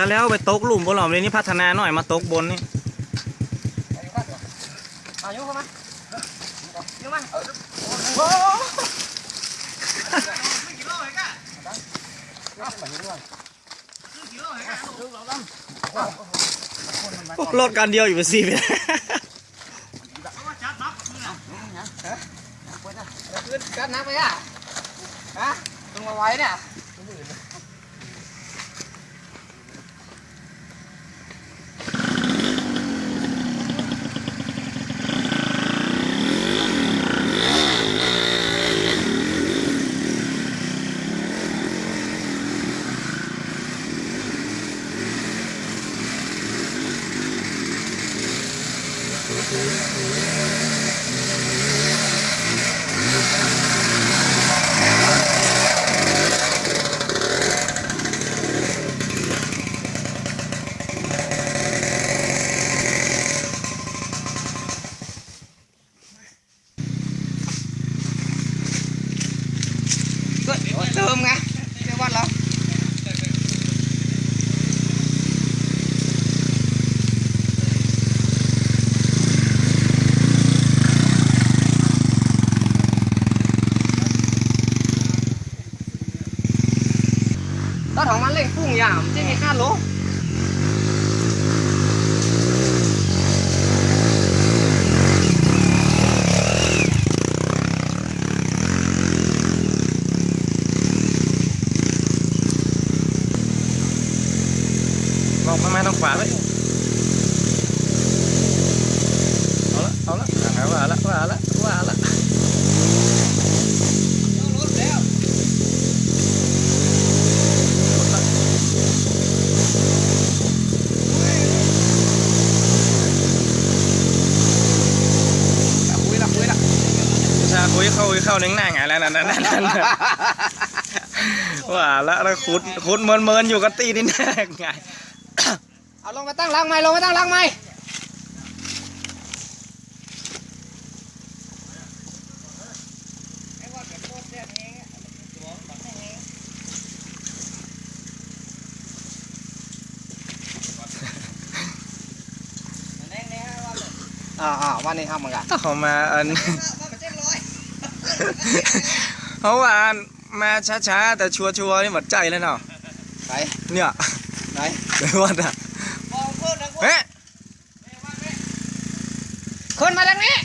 ถ้าแล้วไปตกหลุมบนหลอมเลยนี่พัฒนาหน่อยมาตกบนนี่เอายุเข้ามายุมาโอ้รถกันเดียวอยู่ไปสี่ไปขึ้นกันน้ำไปอะฮะลงมาไว้เนี่ย เติมไงเดี๋ยววัดเรา รถของมันเร่งพุ่งอย่างไม่มีค่าโล ลองมามาทางขวาเลยเอาละเอาละเอาว่าละว่าละว่าละ รถแล้ว คุยละคุยละ ชาคุยเข้าคุยเข้าหนึ่งหน้าไงแล้วนั่นนั่นนั่นนั่นว่าละแล้วขุดขุดเมินเมินอยู่กับตีนี่แน่ไงเอาลงมาตั้งรังใหม่ลงมาตั้งรังใหม่อ่าอ่าวันนี้ทำเหมือนกันเขามาอัน เขาว่ามาช้าๆ แต่ชัวร์ๆนี่หมดใจเลยเนาะไปเนี่ยไหนเดี๋ยวว่าแต่เฮ้ยคนมาทางนี้